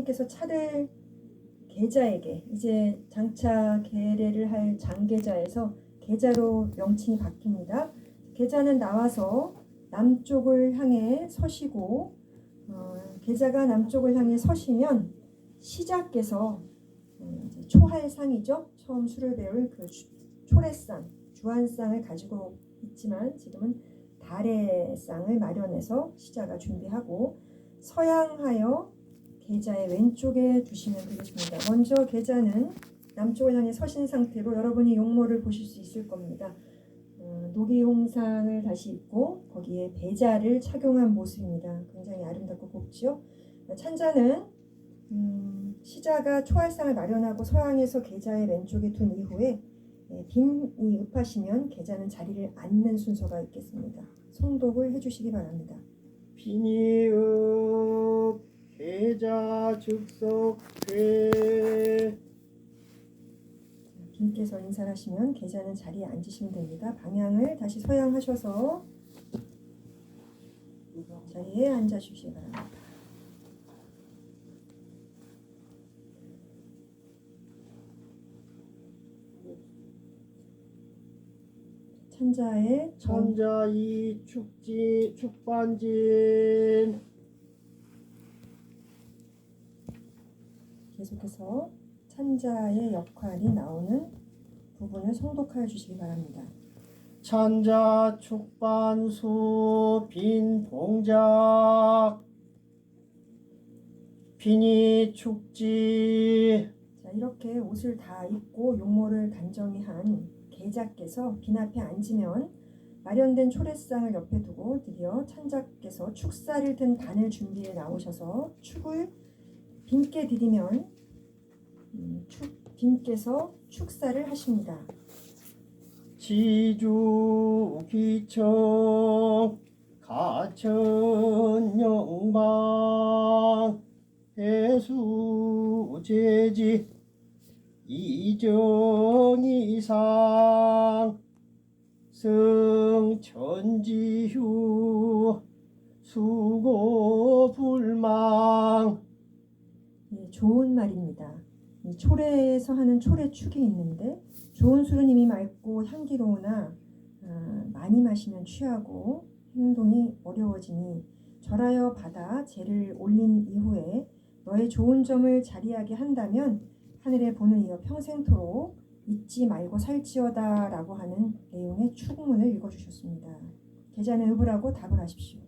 큰손님께서 차를 계자에게 이제 장차 계례를 할 장계자에서 계자로 명칭이 바뀝니다. 계자는 나와서 남쪽을 향해 서시고 어, 계자가 남쪽을 향해 서시면 시작께서 어, 초할상이죠. 처음 술을 배울 그 주- 초래상, 주한상을 가지고 있지만 지금은 달의 쌍을 마련해서 시자가 준비하고 서양하여 계자의 왼쪽에 두시면 되겠습니다. 먼저 계자는 남쪽을 향해 서신 상태로 여러분이 용모를 보실 수 있을 겁니다. 어, 녹이홍상을 다시 입고 거기에 배자를 착용한 모습입니다. 굉장히 아름답고 곱지요. 찬자는 음, 시자가 초할상을 마련하고 서양에서 계자의 왼쪽에 둔 이후에 예, 빈이 읍하시면 계자는 자리를 앉는 순서가 있겠습니다. 송독을 해주시기 바랍니다. 비니읍 계자 즉석 괴 빈께서 인사를 하시면 계자는 자리에 앉으시면 됩니다. 방향을 다시 서양하셔서 자리에 앉아 주시기 바랍니다. 찬자의 전 천자 이 축지 축반진 계속해서 찬자의 역할이 나오는 부분을 성독하여 주시기 바랍니다. 천자 축반수 빈 동작 비니 축지 자 이렇게 옷을 다 입고 용모를 단정히 한 계자께서 빈 앞에 앉으면 마련된 초래상을 옆에 두고 드디어 찬자께서 축사를 든 단을 준비해 나오셔서 축을 빈께 드리면 빈께서 축사를 하십니다. 지주 기청 가천 영방 해수 제지 이정이상 승천지휴 수고 불망 예, 좋은 말입니다. 이 초래에서 하는 초래축이 있는데 좋은 술은 이미 맑고 향기로우나 아, 많이 마시면 취하고 행동이 어려워지니 절하여 받아 재를 올린 이후에 너의 좋은 점을 자리하게 한다면 하늘의 본을 이어 평생토록 잊지 말고 살지어다라고 하는 내용의 축문을 읽어주셨습니다. 계좌는 읍을하고 답을 하십시오.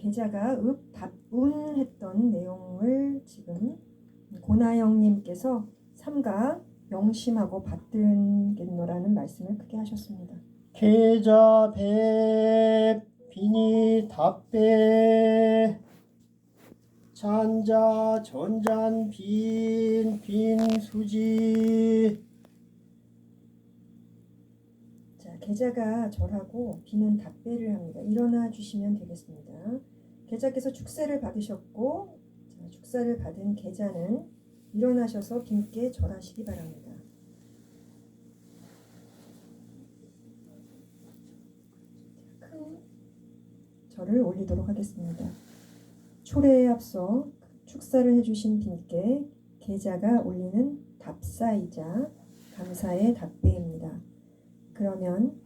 계좌가 읍, 답, 운 했던 내용을 지금 고나영님께서 삼가 명심하고 받들겠노라는 말씀을 크게 하셨습니다. 계자 배 비니 답배 잔자 전잔 빈 빈 수지 계좌가 절하고 비는 답배를 합니다. 일어나 주시면 되겠습니다. 계좌께서 축세를 받으셨고 자, 축사를 받은 계좌는 일어나셔서 빈께 절하시기 바랍니다. 자, 큰 절을 올리도록 하겠습니다. 초래에 앞서 축사를 해주신 빈께 계좌가 올리는 답사이자 감사의 답배입니다. 그러면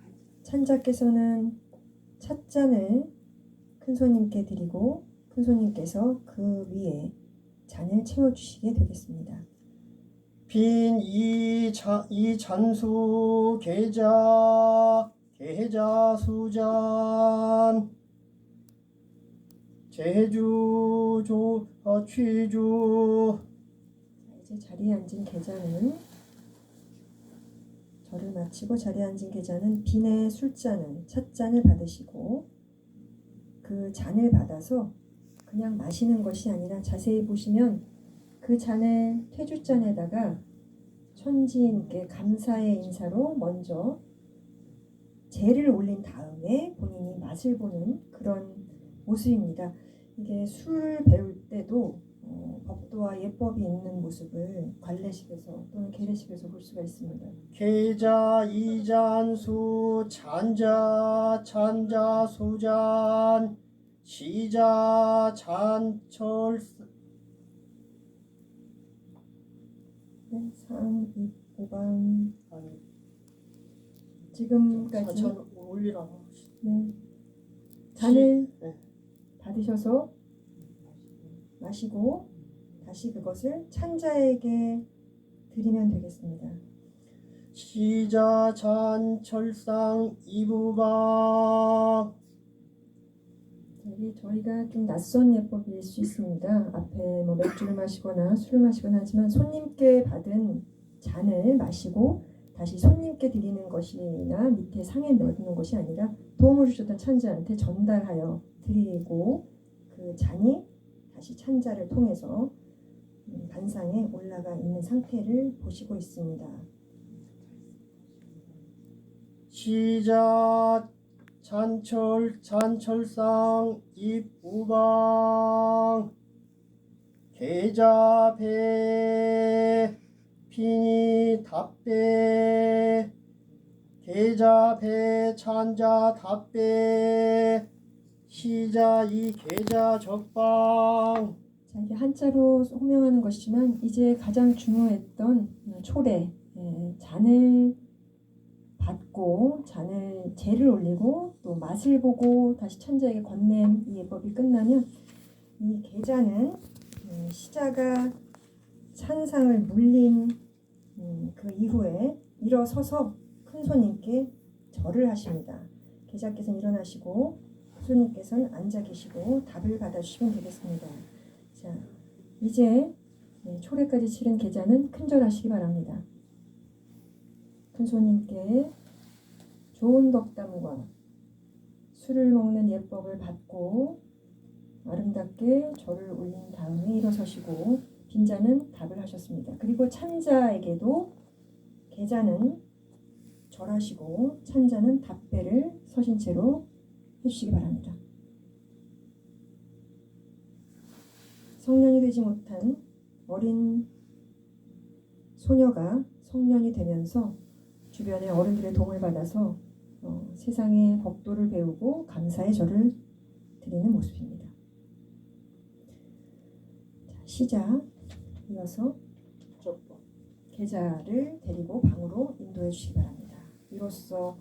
찬자께서는 찻잔을 큰손님께 드리고 큰손님께서 그 위에 잔을 채워주시게 되겠습니다. 빈이 이 잔수 계자 계자 수잔 제주 조 어, 취주 자, 이제 자리에 앉은 계좌는 절을 마치고 자리에 앉은 계좌는 빈의 술잔을 찻잔을 받으시고 그 잔을 받아서 그냥 마시는 것이 아니라 자세히 보시면 그 잔을 퇴주잔에다가 천지인께 감사의 인사로 먼저 재를 올린 다음에 본인이 맛을 보는 그런 모습입니다. 이게 술 배울 때도 법도와 예법이 있는 모습을 관례식에서 또는 계례식에서 볼 수가 있습니다. 계자 이잔수 잔자 찬자 수잔 시자 잔철 네, 3, 2, 5반 아니. 지금까지 사천 올리라고 네, 잔을 네. 받으셔서 마시고 다시 그것을 찬자에게 드리면 되겠습니다. 시자 잔철상 이부방 여기 저희가 좀 낯선 예법일 수 있습니다. 앞에 뭐 맥주를 마시거나 술을 마시거나 하지만 손님께 받은 잔을 마시고 다시 손님께 드리는 것이나 밑에 상에 넣는 것이 아니라 도움을 주셨던 찬자한테 전달하여 드리고 그 잔이 다시 찬자를 통해서 음, 반상에 올라가 있는 상태를 보시고 있습니다. 시자 잔철 잔철상 입우방. 계자 배 피니 답배 계자 배 찬자 답배 시자 이 계자 적방 자, 이게 한자로 호명하는 것이지만 이제 가장 중요했던 초래 예, 잔을 받고 잔을 재를 올리고 또 맛을 보고 다시 천자에게 건넨 이 예법이 끝나면 이 계자는 음, 시자가 찬상을 물린 음, 그 이후에 일어서서 큰 손님께 절을 하십니다. 계자께서는 일어나시고 손님께서는 앉아 계시고 답을 받아주시면 되겠습니다. 자, 이제 네, 초래까지 치른 계자는 큰절하시기 바랍니다. 큰 손님께 좋은 덕담과 술을 먹는 예법을 받고 아름답게 절을 올린 다음에 일어서시고 빈자는 답을 하셨습니다. 그리고 찬자에게도 계자는 절하시고 찬자는 답배를 서신 채로 해주시기 바랍니다. 성년이 되지 못한 어린 소녀가 성년이 되면서 주변의 어른들의 도움을 받아서 어, 세상의 법도를 배우고 감사의 절을 드리는 모습입니다. 자, 시작 이어서 계좌를 데리고 방으로 인도해 주시기 바랍니다. 이로써